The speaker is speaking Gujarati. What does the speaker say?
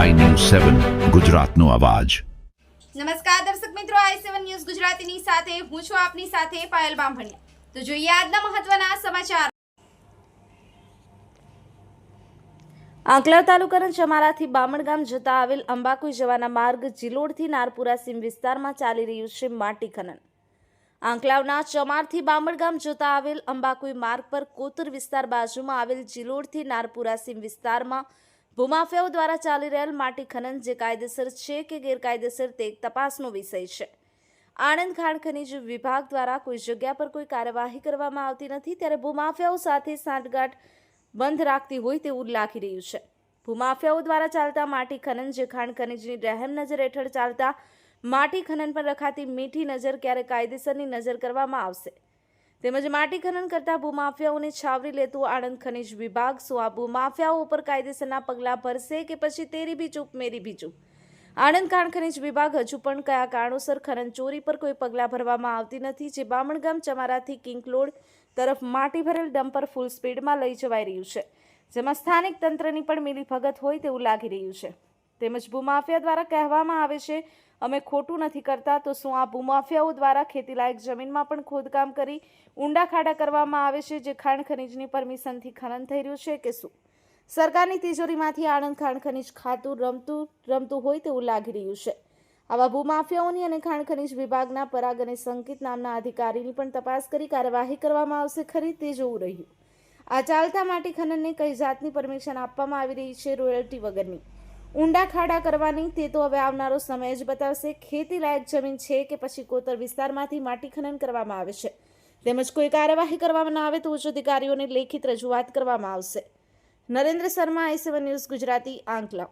સેવન ગુજરાતનો અવાજ. નમસ્કાર દર્શક મિત્રો આઈ સેવન ન્યૂઝ ગુજરાતીની સાથે હું છું આપની સાથે પાયલ બામભણિયા. તો જોઈએ આજના મહત્વના સમાચાર. આંકલાવ તાલુકાના ચમારાથી બામણગામ જતા આવેલ અંબાકુઈ જવાના માર્ગ જિલોડથી નારપુરા સીમ વિસ્તારમાં ચાલી રહ્યું છે માટી ખનન. આંકલાવના ચમારથી બામણગામ જતા આવેલ અંબાકુઈ માર્ગ પર કોતર વિસ્તાર બાજુમાં આવેલ જિલોડથી નારપુરા સીમ વિસ્તારમાં ભૂમાફિયાઓ દ્વારા ચાલી રહેલ માટી ખનન જે કાયદેસર છે કે ગેરકાયદેસર તે એક તપાસનો વિષય છે. આણંદ ખાણ ખનીજ વિભાગ દ્વારા કોઈ જગ્યા પર કોઈ કાર્યવાહી કરવામાં આવતી નથી, ત્યારે ભૂમાફિયાઓ સાથે સાંઠગાંઠ બંધ રાખતી હોય તેવું લાગી રહ્યું છે. ભૂમાફિયાઓ દ્વારા ચાલતા માટી ખનન જે ખાણ ખનીજની રહેમ નજર હેઠળ ચાલતા માટી ખનન પર રખાતી મીઠી નજર ક્યારે કાયદેસરની નજર કરવામાં આવશે? તેમજ માટી ખનન કરતા ભૂમાફિયાઓને છાવરી લેતું આણંદ ખનિજ વિભાગ શું આ ભૂમાફિયાઓ ઉપર કાયદેસરના પગલાં ભરશે કે પછી તેરી બી ચૂપ, મેરી બી ચૂપ? આણંદ ખાણ ખનિજ વિભાગ હજુ પણ કયા કારણોસર ખનન ચોરી પર કોઈ પગલાં ભરવામાં આવતી નથી, જે બામણગામ ચમારાથી કિંકલોડ તરફ માટી ભરેલ ડમ્પર ફૂલ સ્પીડમાં લઈ જવાઈ રહ્યું છે, જેમાં સ્થાનિક તંત્રની પણ મિલીભગત હોય તેવું લાગી રહ્યું છે. તેમજ ભૂમાફિયા દ્વારા કહેવામાં આવે છે, અમે ખોટું નથી કરતા, તો શું આ ભૂમાફિયાઓ દ્વારા ખેતીલાયક જમીનમાં પણ ખોદકામ કરી ઊંડા ખાડા કરવામાં આવે છે, જે ખાણ ખનીજની પરમિશનથી ખનન થઈ રહ્યું છે કે શું? સરકારની તિજોરીમાંથી આણંદ ખાણ ખનીજ ખાતું રમતું રમતું હોય તેવું લાગી રહ્યું છે. આવા ભૂમાફિયાઓની અને ખાણ ખનીજ વિભાગના પરાગ અને સંકિત નામના અધિકારીની પણ તપાસ કરી કાર્યવાહી કરવામાં આવશે ખરી તે જોવું રહ્યું. આ ચાલતા માટી ખનનને કઈ જાતની પરમિશન આપવામાં આવી રહી છે, રોયલ્ટી વગરની? ઊંડા ખાડા કરવાની તે તો હવે આવનારો સમય જ બતાવશે. ખેતી લાયક જમીન છે કે પછી કોતર વિસ્તારમાંથી માટી ખનન કરવામાં આવે છે? તેમજ કોઈ કાર્યવાહી કરવામાં ના આવે તો ઉચ્ચ અધિકારીઓને લેખિત રજૂઆત કરવામાં આવશે. Narendra Sharma, I seven news Gujarati Ankla